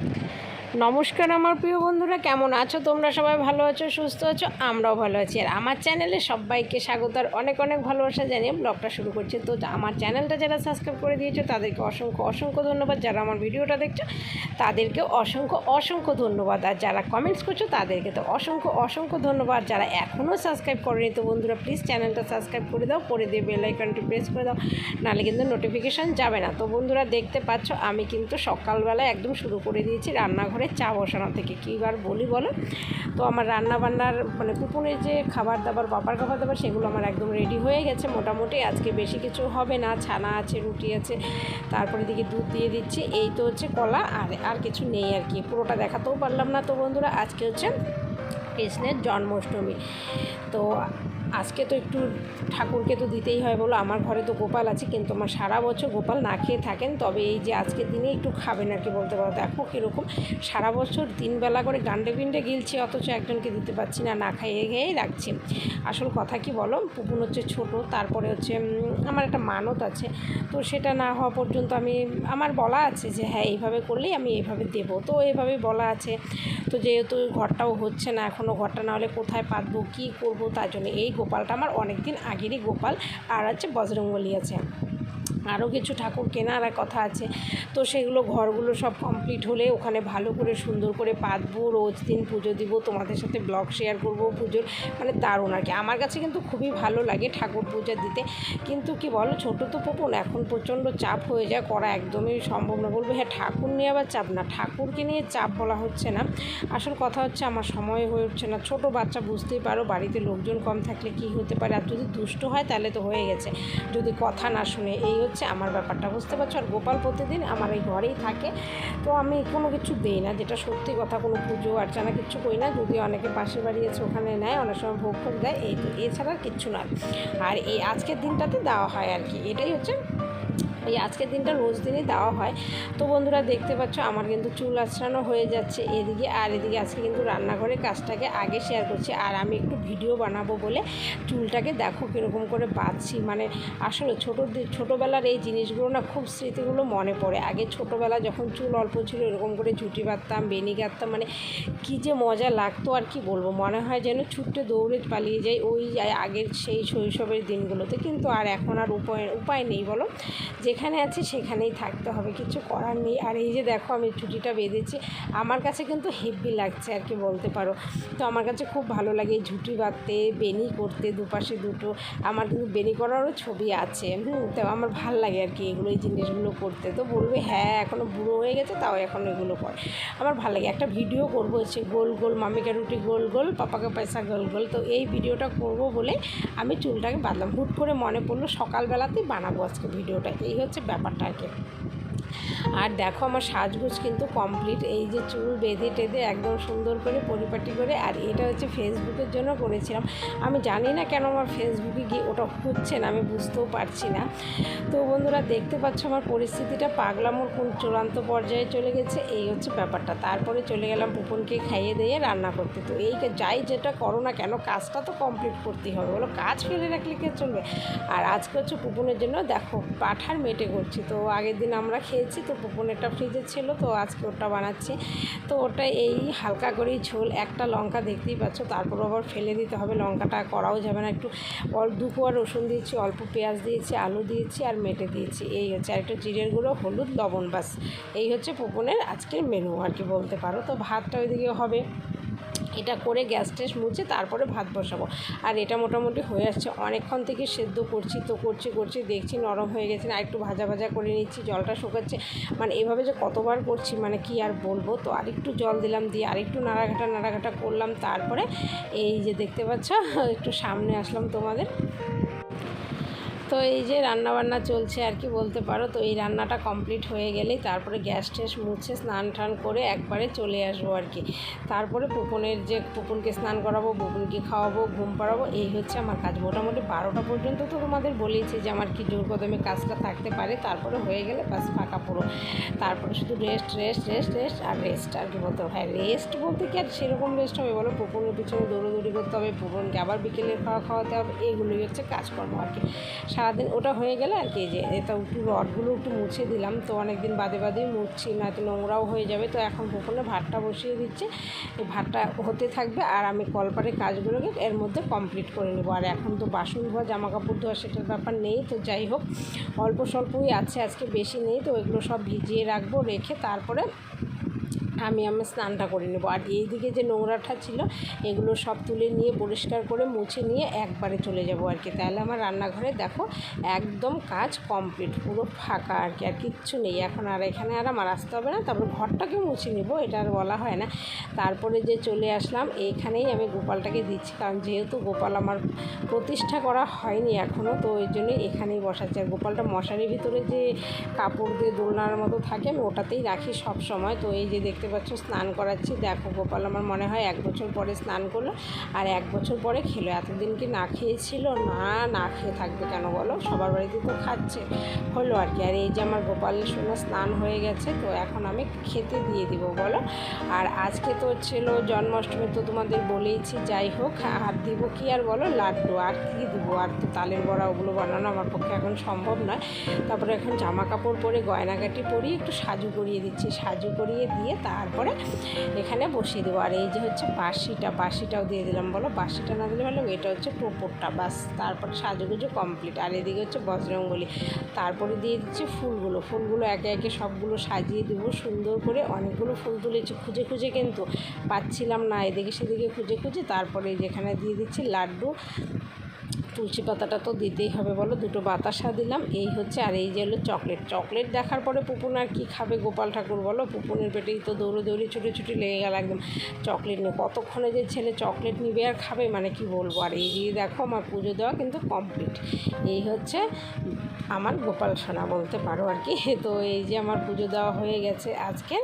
Thank you. নমস্কার আমার প্রিয় বন্ধুরা, কেমন আছো? তোমরা সবাই ভালো আছো, সুস্থ আছো? আমরাও ভালো আছি। আর আমার চ্যানেলে সবাইকে স্বাগত আর অনেক অনেক ভালোবাসা জানিয়ে ব্লগটা শুরু করছি। তো আমার চ্যানেলটা যারা সাবস্ক্রাইব করে দিয়েছ, তাদেরকে অসংখ্য অসংখ্য ধন্যবাদ। যারা আমার ভিডিওটা দেখছ, তাদেরকে অসংখ্য অসংখ্য ধন্যবাদ। আর যারা কমেন্টস করছ, তাদেরকে তো অসংখ্য অসংখ্য ধন্যবাদ। যারা এখনও সাবস্ক্রাইব করেনি, তো বন্ধুরা প্লিজ চ্যানেলটা সাবস্ক্রাইব করে দাও, করে দিয়ে বেল আইকনটি প্রেস করে দাও, নাহলে কিন্তু নোটিফিকেশান যাবে না। তো বন্ধুরা, দেখতে পাচ্ছ, আমি কিন্তু সকালবেলা একদম শুরু করে দিয়েছি রান্নাঘরে। চা বসানো থেকে কী বার বলি বলো? তো আমার রান্না বান্নার মানে কুপনের যে খাবার দাবার বাবার খাবার দাবার সেগুলো আমার একদম রেডি হয়ে গেছে মোটামুটি। আজকে বেশি কিছু হবে না, ছানা আছে, রুটি আছে, তারপরে দিকে দুধ দিয়ে দিচ্ছি। এই তো হচ্ছে কলা আর আর কিছু নেই আর কি। পুরোটা দেখাতেও পারলাম না তো বন্ধুরা। আজকে হচ্ছে কৃষ্ণের জন্মাষ্টমী। তো আজকে তো একটু ঠাকুরকে তো দিতেই হয় বলো। আমার ঘরে তো গোপাল আছে, কিন্তু আমার সারা বছর গোপাল না খেয়ে থাকেন। তবে এই যে আজকের দিনে একটু খাবেন আর কি বলতে পারো। দেখো কীরকম সারা বছর তিনবেলা করে গান্ডে পিন্ডে গিলছি, অথচ একজনকে দিতে পারছি না না খাইয়ে খেয়েই রাখছি। আসল কথা কি বলো? পুপুন হচ্ছে ছোট, তারপরে হচ্ছে আমার একটা মানত আছে। তো সেটা না হওয়া পর্যন্ত আমি, আমার বলা আছে যে হ্যাঁ এইভাবে করলেই আমি এইভাবে দেবো। তো এইভাবে বলা আছে। তো যেহেতু ঘরটাও হচ্ছে না এখনও ঘরটা না হলে কোথায় পাতবো, কী করব তার জন্য। এই গোপালটা আমার অনেক দিন আগেরই গোপাল আর হচ্ছে বজরঙ্গলি আছে। আরও কিছু ঠাকুর কেনার কথা আছে। তো সেগুলো ঘরগুলো সব কমপ্লিট হলে ওখানে ভালো করে সুন্দর করে পাতবো, রোজ দিন পুজো দিব, তোমাদের সাথে ব্লগ শেয়ার করব পুজোর। মানে দারুণ আর কি। আমার কাছে কিন্তু খুবই ভালো লাগে ঠাকুর পূজা দিতে। কিন্তু কি বলো, ছোটো তো পুপুন, এখন প্রচণ্ড চাপ হয়ে যায়, করা একদমই সম্ভব না। বলব হ্যাঁ ঠাকুর নিয়ে আবার চাপ না। ঠাকুরকে নিয়ে চাপ বলা হচ্ছে না। আসল কথা হচ্ছে, আমার সময় হয়ে উঠছে না। ছোট বাচ্চা বুঝতেই পারো, বাড়িতে লোকজন কম থাকলে কি হতে পারে? আর যদি দুষ্ট হয়, তাহলে তো হয়ে গেছে। যদি কথা না শুনে, এই হচ্ছে আমার ব্যাপারটা, বুঝতে পারছ? আর গোপাল প্রতিদিন আমার এই ঘরেই থাকে। তো আমি কোনো কিছু দিই না, যেটা সত্যি কথা, কোনো পুজো আর্চনা কিছু করি না। যদি অনেকে পাশে বাড়ি আছে ওখানে নেয়, অনেক সময় ভোগ ফোগ দেয়, এই এছাড়া কিচ্ছু না আর এই আজকের দিনটাতে দেওয়া হয় আর কি। এটাই হচ্ছে এই আজকের দিনটা রোজ দিনই দেওয়া হয়। তো বন্ধুরা দেখতে পাচ্ছ, আমার কিন্তু চুল আঁচড়ানো হয়ে যাচ্ছে এদিকে আর এদিকে আজকে কিন্তু রান্নাঘরের কাজটাকে আগে শেয়ার করছি। আর আমি একটু ভিডিও বানাবো বলে চুলটাকে দেখো কীরকম করে বাঁধছি। মানে আসলে ছোটো ছোটোবেলার এই জিনিসগুলো না খুব স্মৃতিগুলো মনে পড়ে। আগে ছোটোবেলা যখন চুল অল্প ছিল, এরকম করে ঝুঁটি বাঁধতাম বেনি কাটতাম মানে কী যে মজা লাগতো আর কি বলব। মনে হয় যেন ছুটতে দৌড়ে পালিয়ে যাই ওই আগের সেই শৈশবের দিনগুলোতে। কিন্তু আর এখন আর উপায় উপায় নেই বলো। যেখানে আছি সেখানেই থাকতে হবে, কিছু করার নেই। আর এই যে দেখো আমি ছুটিটা বেঁধেছি, আমার কাছে কিন্তু হেভি লাগছে আর কি বলতে পারো। তো আমার কাছে খুব ভালো লাগে এই ঝুঁটি বাঁধতে বেনি করতে দুপাশে দুটো, আমার কিন্তু বেনি করারও ছবি আছে তো আমার ভালো লাগে আর কি এগুলো, এই জিনিসগুলো করতে। তো বলবে হ্যাঁ এখনও বুড়ো হয়ে গেছে, তাও এখন এগুলো করে। আমার ভালো লাগে, একটা ভিডিও করব হচ্ছে গোল গোল, মামিকা রুটি গোল গোল, পাপাকে পয়সা গোল গোল, তো এই ভিডিওটা করব বলে আমি চুলটাকে বাঁধলাম। হুট করে মনে পড়ল সকালবেলাতেই বানাবো আজকে ভিডিওটা, এই হচ্ছে ব্যাপারটা আর কি। আর দেখো আমার সাজগোজ কিন্তু কমপ্লিট এই যে চুল বেঁধে টেঁধে একদম সুন্দর করে পরিপাটি করে, আর এটা হচ্ছে ফেসবুকের জন্য করেছিলাম। আমি জানি না কেন আমার ফেসবুকে গিয়ে ওটা হচ্ছে না, আমি বুঝতেও পারছি না। তো বন্ধুরা, দেখতে পাচ্ছ আমার পরিস্থিতিটা। পাগলামোর কোন চূড়ান্ত পর্যায়ে চলে গেছে, এই হচ্ছে ব্যাপারটা। তারপরে চলে গেলাম পুপনকে খাইয়ে দিয়ে রান্না করতে। তো এই যাই যেটা করো না কেন, কাজটা তো কমপ্লিট করতেই হবে। বলো, কাজ ফেলে রাখলে কে চলবে? আর আজকে হচ্ছে পুপনের জন্য, দেখো, পাঠার মেটে করছি। তো আগের দিন আমরা খেয়েছি তো পুপনেরটা ফ্রিজে ছিল, তো আজকে ওটা বানাচ্ছি। তো ওটা এই হালকা করেই ঝোল, একটা লঙ্কা দেখতেই পাচ্ছ তারপর আবার ফেলে দিতে হবে, লঙ্কাটা করাও যাবে না, একটু অল্প দু কোয়া রসুন দিয়েছি, অল্প পেঁয়াজ দিয়েছি, আলু দিয়েছি আর মেটে দিয়েছি, এই হচ্ছে, আর একটু জিরের গুঁড়ো, হলুদ, লবণ বাস, এই হচ্ছে পুপনের আজকের মেনু আর কি বলতে পারো, তো ভাতটা ওইদিকে হবে। এটা করে গ্যাস ট্যাস মুছে তারপরে ভাত বসাবো। আর এটা মোটামুটি হয়ে আসছে। অনেকক্ষণ থেকে সেদ্ধ করছি, তো করছি করছি, দেখছি নরম হয়ে গেছে। না একটু ভাজা ভাজা করে নিচ্ছি, জলটা শুকাচ্ছে। মানে এভাবে যে কতবার করছি মানে কি আর বলব? তো আরেকটু জল দিলাম দিয়ে আরেকটু নাড়াঘাটা নাড়াঘাটা করলাম। তারপরে এই যে দেখতে পাচ্ছ, একটু সামনে আসলাম তোমাদের। তো এই যে রান্না বান্না চলছে আর কি বলতে পারো, তো এই রান্নাটা কমপ্লিট হয়ে গেলেই তারপরে গ্যাস ট্যাস মুছে স্নান টান করে একবারে চলে আসব আর কি। তারপরে পুকুনের যে পুকুনকে স্নান করাবো পুকুনকে খাওয়াবো, ঘুম পাড়াবো, এই হচ্ছে আমার কাজ। মোটামুটি বারোটা পর্যন্ত তো তোমাদের বলেইছি যে আমার কি জোর কদমে কাজটা থাকতে পারে, তারপরে হয়ে গেলে বাস ফাঁকা পুরো। তারপরে শুধু রেস্ট রেস্ট রেস্ট রেস্ট আর রেস্ট আর কি বলতে হবে। হ্যাঁ রেস্ট বলতে কি আর সেরকম রেস্ট হবে বলো? পুকুনের পিছনে দৌড়োদৌড়ি করতে হবে পুকুনকে আবার বিকেলের খাওয়া খাওয়াতে হবে এইগুলোই হচ্ছে কাজকর্ম আর কি। সারাদিন ওটা হয়ে গেলে আর কি যে এটা একটু রডগুলো একটু মুছে দিলাম। তো অনেক দিন বাদে বাদেই মুছছি, নয়তো নোংরাও হয়ে যাবে। তো এখন পুকুরে ভাতটা বসিয়ে দিচ্ছি। ভাতটা হতে থাকবে আর আমি কলপারের কাজগুলোকে এর মধ্যে কমপ্লিট করে নেব। আর এখন তো বাসন ধোয়া জামা কাপড় ধোয়া সেটার ব্যাপার নেই, তো যাই হোক, অল্প স্বল্পই আছে, আজকে বেশি নেই। তো এগুলো সব ভিজিয়ে রাখব, রেখে তারপরে আমি আমার স্নানটা করে নেব। আর এইদিকে যে নোংরাটা ছিল, এগুলো সব তুলে নিয়ে পরিষ্কার করে মুছে নিয়ে একবারে চলে যাব আর কি। তাহলে আমার রান্নাঘরে দেখো, একদম কাজ কমপ্লিট, পুরো ফাঁকা আর কি, আর কিচ্ছু নেই। এখন আর এখানে আর আমার আসতে হবে না, তারপর ঘরটাকে মুছে নেব, এটা আর বলা হয় না। তারপরে যে চলে আসলাম, এইখানেই আমি গোপালটাকে দিচ্ছি, কারণ যেহেতু গোপাল আমার প্রতিষ্ঠা করা হয়নি এখনও তো ওই জন্যই এখানেই বসাচ্ছি। আর গোপালটা মশারির ভিতরে যে কাপড় দিয়ে দোলনার মতো থাকে, আমি ওটাতেই রাখি সব সময়। তো এই যে দেখতে পাচ্ছ স্নান করাচ্ছি। দেখো গোপাল আমার মনে হয় এক বছর পরে স্নান করল আর এক বছর পরে খেলো। এতদিন কি না খেয়েছিল? না না খেয়ে থাকবে কেন বলো? সবার বাড়িতে তো খাচ্ছে। হলো আর কি। আর এই যে আমার গোপালের সময় স্নান হয়ে গেছে, তো এখন আমি খেতে দিয়ে দিব বলো। আর আজকে তো ছিল জন্মাষ্টমী, তো তোমাদের বলেইছি যাই হোক, আর দিব কি আর বলো? লাড্ডু। আর কী দিব? আর তো তালের বড়া ওগুলো বানানো আমার পক্ষে এখন সম্ভব নয়। তারপরে এখন জামা কাপড় পরে গয়নাগাটি পরিয়ে একটু সাজু করিয়ে দিচ্ছি। সাজু করিয়ে দিয়ে তারপরে এখানে বসিয়ে দেবো। আর এই যে হচ্ছে বাসিটা বাসিটাও দিয়ে দিলাম বলো। বাসিটা না দিলে ভালো এটা হচ্ছে টোপরটা, বাস। তারপরে সাজুগুজু কমপ্লিট আর এদিকে হচ্ছে বজরঙ্গলি তারপরে দিয়ে দিচ্ছি ফুলগুলো। ফুলগুলো একে একে সবগুলো সাজিয়ে দেবো সুন্দর করে। অনেকগুলো ফুল তুলেছি খুঁজে খুঁজে কিন্তু পাচ্ছিলাম না। এদিকে সেদিকে খুঁজে খুঁজে তারপরে যেখানে দিয়ে দিচ্ছি লাড্ডু। তুলসী পাতাটা তো দিতেই হবে বলো, দুটো বাতাসা দিলাম। এই হচ্ছে, আর এই যে হলো চকলেট। চকলেট দেখার পরে পুপুন আর কী খাবে গোপাল ঠাকুর বলো? পুপুনের পেটেই তো দৌড়ে দৌড়ে ছুটে ছুটে লেগে গেল একদম চকলেট নিয়ে। কতক্ষণে যে ছেলে চকলেট নিবে আর খাবে মানে কি বলব? আর এই দিয়ে দেখো, আমার পুজো দেওয়া কিন্তু কমপ্লিট এই হচ্ছে আমার গোপাল সোনা বলতে পারো আর কি। তো এই যে আমার পুজো দেওয়া হয়ে গেছে আজকে।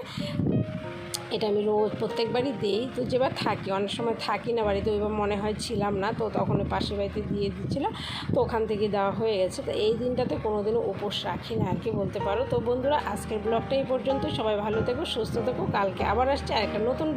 এটা আমি রোজ প্রত্যেকবারই দিই। তো যেবার থাকি, অনেক সময় থাকি না বাড়িতে, ওইবার মনে হয় ছিলাম না, তো তখন পাশের বাড়িতে দিয়ে দিচ্ছিলাম তো ওখান থেকে দেওয়া হয়ে গেছে। তো এই দিনটাতে কোনো দিনও উপোস রাখি না, আর কি বলতে পারো। তো বন্ধুরা, আজকের ব্লগটা এই পর্যন্ত সবাই ভালো থেকো, সুস্থ থেকো। কালকে আবার আসছে আর একটা নতুন